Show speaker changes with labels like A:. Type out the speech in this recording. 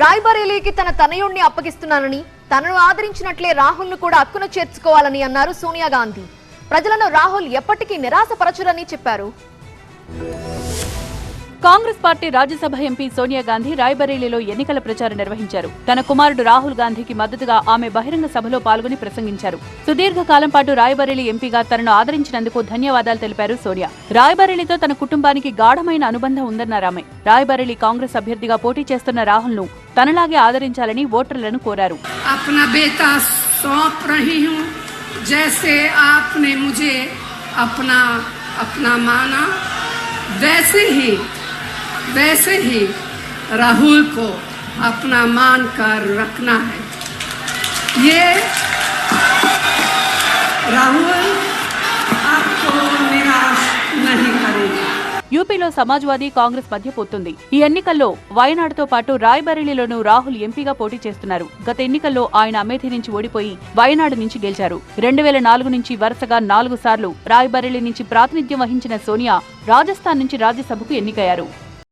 A: రాయ్బరేలీకి తన తనయుణ్ణి అప్పగిస్తున్నానని తనను ఆదరించినట్లే రాహుల్ను కూడా అక్కున చేర్చుకోవాలని అన్నారు సోనియా గాంధీ. ప్రజలను రాహుల్ ఎప్పటికీ నిరాశపరచురని చెప్పారు.
B: కాంగ్రెస్ పార్టీ రాజ్యసభ ఎంపీ సోనియా గాంధీ రాయ్బరేలీలో ఎన్నికల ప్రచారం నిర్వహించారు తన కుమారుడు రాహుల్ గాంధీకి మద్దతుగా ఆమె బహిరంగ సభలో పాల్గొని ప్రసంగించారు సుదీర్ఘ కాలం పాటు రాయ్బరేలీ ఎంపీగా తనను ఆదరించినందుకు ధన్యవాదాలు తెలిపారు సోనియా రాయ్బరేలీతో తన కుటుంబానికి గాఢమైన అనుబంధం ఉందన్నారు ఆమె రాయ్బరేలీ కాంగ్రెస్ అభ్యర్థిగా పోటీ చేస్తున్న రాహుల్ను తనలాగే ఆదరించాలని ఓటర్లను కోరారు
C: अपना बेटा सौंप रही हूँ जैसे आपने मुझे अपना अपना माना वैसे ही वैसे ही राहुल को अपना मान कर रखना है ये राहुल आपको निराश नहीं करेगा
B: యూపీలో సమాజ్వాదీ కాంగ్రెస్ మధ్య పొత్తుంది ఈ ఎన్నికల్లో వయనాడుతో పాటు రాయ్బరేలీలోనూ రాహుల్ ఎంపీగా పోటీ చేస్తున్నారు గత ఎన్నికల్లో ఆయన అమేథీ నుంచి ఓడిపోయి వయనాడు నుంచి గెలిచారు రెండు వేల నాలుగు నుంచి వరుసగా నాలుగు సార్లు రాయ్బరేలీ నుంచి ప్రాతినిధ్యం వహించిన సోనియా రాజస్థాన్ నుంచి రాజ్యసభకు ఎన్నికయ్యారు